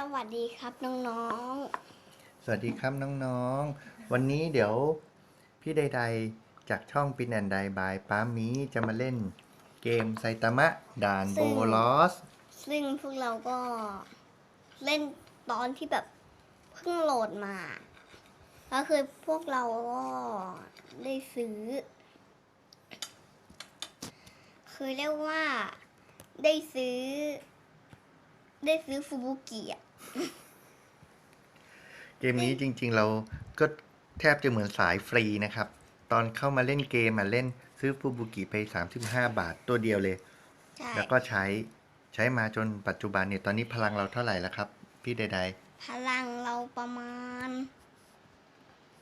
สวัสดีครับน้องสวัสดีครับน้องๆ วันนี้เดี๋ยวพี่ใดๆจากช่องปินแอนไดบายป้ามีจะมาเล่นเกมไซตามะด่านโบลอส ๆ ซึ่งพวกเราก็เล่นตอนที่แบบเพิ่งโหลดมา ก็คือพวกเราก็ได้ซื้อ คือเรียกว่าได้ซื้อ ได้ซื้อฟูบุกิอะ เกมนี้จริง ๆ เราก็แทบจะเหมือนสายฟรีนะครับ ตอนเข้ามาเล่นเกมมาเล่นซื้อฟูบุกิไป35 บาทตัวเดียวเลย ใช่ แล้วก็ใช้ใช้มาจนปัจจุบันเนี่ยตอนนี้พลังเราเท่าไหร่แล้วครับ พี่ใดพลังเราประมาณ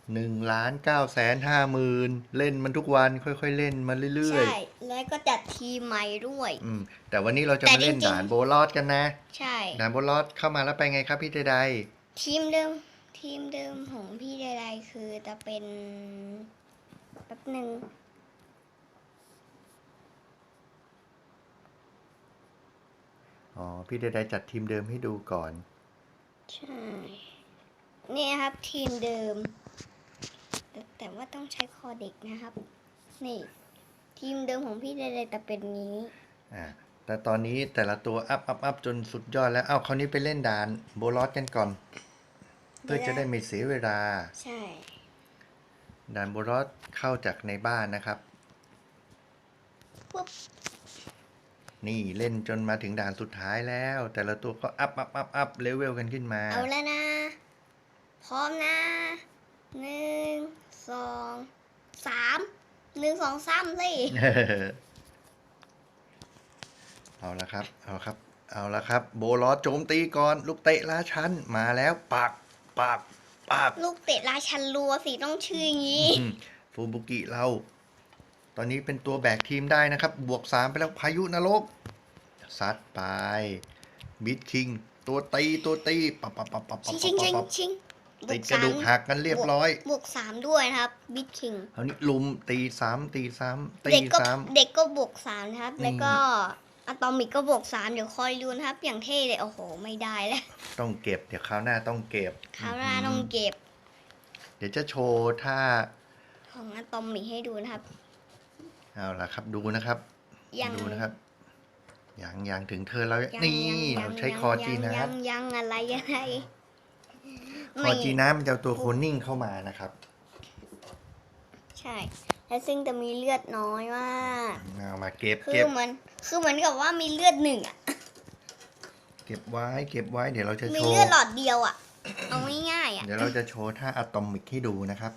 ๆ1ล้าน9แสน5หมื่นเล่นมันทุกวันค่อยๆเล่นมาเรื่อยใช่ แล้วก็จัดทีมใหม่ด้วย ๆอืมแต่วันนี้เราจะแต่มาเล่นจริงๆ ด่านโบลอสกันนะใช่ ด่านโบลอสเข้ามาแล้วไปไงครับพี่ใดๆทีมเดิม ทีมเดิมของพี่ใดๆคือจะเป็นแป๊บหนึ่งอ๋อพี่ใดๆจัดทีมเดิมให้ดูก่อน ใช่ นี่นะครับทีมเดิม แต่แต่ว่าต้องใช้คอเด็กนะครับ นี่ ทีมเดิมของพี่ใดๆจะเป็นนี้อ่าแต่ตอนนี้แต่ละตัวอัพอัพอัพจนสุดยอดแล้ว เอ้าคราวนี้ไปเล่นด่านโบลอสกันก่อน เพื่อจะได้ไม่เสียเวลา ใช่ ด่านโบลอสเข้าจากในบ้านนะครับ ปุ๊บ นี่เล่นจนมาถึงด่านสุดท้ายแล้ว แต่ละตัวก็อัพอัพอัพอัพเลเวลกันขึ้นมา เอาแล้วนะ พร้อมนะหนึ่ง สองสามหนึ่งสองสามสิเอาละครับ เอาครับ เอาละครับ โบลอสโจมตีก่อน ลูกเตะราชันมาแล้วปากปากปากลูกเตะราชันรัวสิต้องชื่ออย่างนี้อืมฟูบุกิเรา ตอนนี้เป็นตัวแบกทีมได้นะครับ บวกสามไปแล้วพายุนรกซัดไปบิดคิง ตัวตีตัวตีปับปับปับปับปับชิงชิงชิงปับชิง ติดกระดูกหักกันเรียบร้อย บวกสามด้วยนะครับบิทคิงคราวนี้ลุมตีซ้ำตีซ้ำตีเด็กก็ซ้เด็กก็บวกสามนะครับนี่แล้วก็อะตอมิกก็บวกสามเดี๋ยวคอยดูนะครับ อย่างเท่เลยโอ้โห ไม่ได้แล้วำต้องเก็บ เดี๋ยวคราวหน้าต้องเก็บคราวหน้าต้องเก็บเดี๋ยวจะโชว์ท่าของอะตอมิกให้ดูนะครับ เอาละครับดูนะครับ ยัง ดูนะครับ อย่างอย่างถึงเธอแล้ว ยังนี่ยังเราใช้ยังคอจียังนะยังยังอะไรอะไร คอจีน้ำมันจะเอาตัวโคนนิ่งเข้ามานะครับ ใช่ และซึ่งจะมีเลือดน้อยมากเอามาเก็บคืเก็อบเหมือนคือเหมือนกับว่ามีเลือดหนึ่งอะเก็บไว้เก็บไว้เดี๋ยวเราจะมีโชเลืว์อดหลอดเดียวอะเอาง่ายๆอะเดี๋ยวเราจะโชว์ท่าอะตอมิกให้ดูนะครับ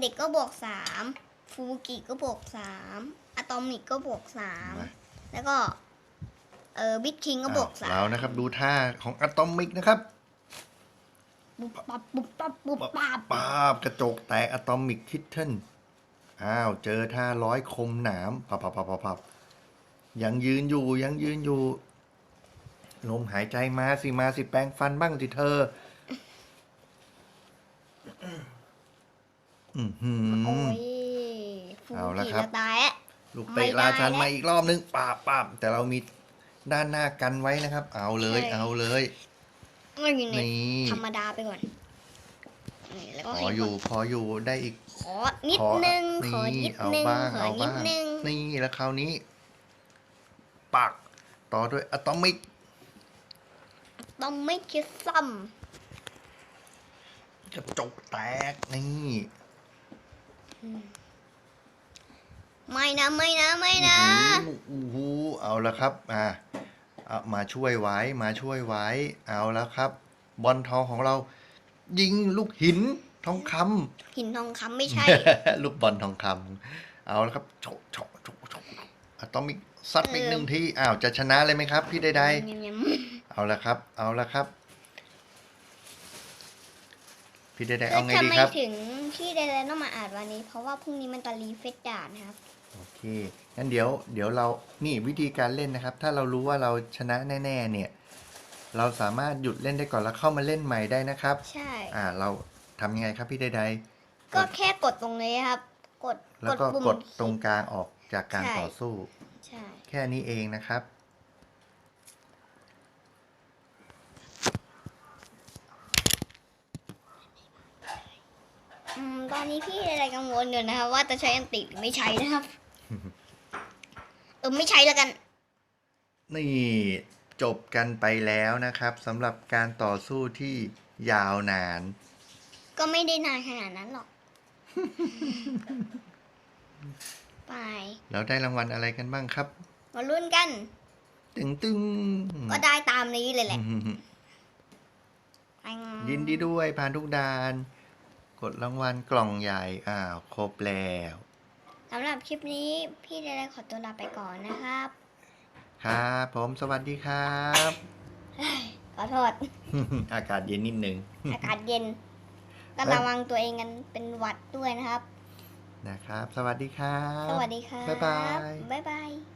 เด็กก็บวกสามฟูกิก็บวกสามอะตอมิกก็บวกสามมา แล้วก็ เออบิทคิงก็บวกสาเรามนะครับ ดูท่าของอะตอมิกนะครับ บุบปับบุบปับบุบปับปาบกระจกแตกอะตอมิกคิทเทนอ้าว เจอท่าร้อยคมหนามปับปับปับปับยังยืนอยู่ยังยืนอยู่ ลมหายใจมาสิมาสิแปรงฟันบ้างสิเธอ อือหือเอาละครับตายแล้วลูกไม่เตะได้ราชันมาอีกรอบนึงปาบปาบแต่เรามีด้านหน้ากันไว้นะครับ เอาเลย เอาเลย มันอยู่ในนี่ ธรรมดาไปก่อนนี่แล้วพก็อให้อยู่พออยู่ได้อีกขอนิดนึงขอนิดเอานึงบ้างขอเอานิบ้าดงนึงนี่แล้วคราวนี้ ปัก ต่อด้วยอะตอมิกต้องไม่คิดซ้กระจกแตกนี่ำไม่นะไม่นะไม่นะ โอ้โหเอาละครับ อ่าเอา มาช่วยไว้มาช่วยไว้เอาแล้วครับ บอลทองของเรา ยิงลูกหินทองคำหินทองคำไม่ใช่ ลูกบอลทองคำเอาแล้วครับโฉกโฉกโฉกโฉกอะตอมิกซัดไปอีกหนึ่งทีอ้าวจะชนะเลยไหมครับ พี่ใดยำๆเอาละครับ เอาละครับ พี่ใดๆๆเอาไงทำดีไมครับ ถึงพี่เดลต้องมาอ่านวันนี้ เพราะว่าพรุ่งนี้มันตะรีเฟสด่านนะครับ โอเค งั้นเดี๋ยวเดี๋ยวเรานี่วิธีการเล่นนะครับ ถ้าเรารู้ว่าเราชนะแน่ๆเนี่ย เราสามารถหยุดเล่นได้ก่อนแล้วเข้ามาเล่นใหม่ได้นะครับ ใช่ อ่าเราทำยังไงครับพี่ใดๆก็แค่กดตรงนี้ครับ กดแล้วก็กดตรงกลางออกจากการต่อสู้ ใช่ แค่นี้เองนะครับอือตอนนี้พี่อะไรกังวลอยู่นะครับ ว่าจะใช้อันติหรือไม่ใช้นะครับ ออไม่ใช้แล้วกัน นี่จบกันไปแล้วนะครับสำหรับการต่อสู้ที่ยาวนาน ก็ไม่ได้นานขนาดนั้นหรอก ไป แล้วได้รางวัลอะไรกันบ้างครับ มาลุ้นกัน ตึงตึงก็ได้ตามนี้เลยแหละไปยินดีด้วยผ่านทุกดาน กดรางวัลกล่องใหญ่ อ้าว ครบแล้วสำหรับคลิปนี้พี่ได้ขอตัวลาไปก่อนนะครับ ครับผมสวัสดีครับขอโทษ อากาศเย็นนิดนึง อากาศเย็นก็ระวังตัวเองกันเป็นหวัดด้วยนะครับ นะครับ สวัสดีครับ สวัสดีครับ บ๊ายบาย บ๊ายบาย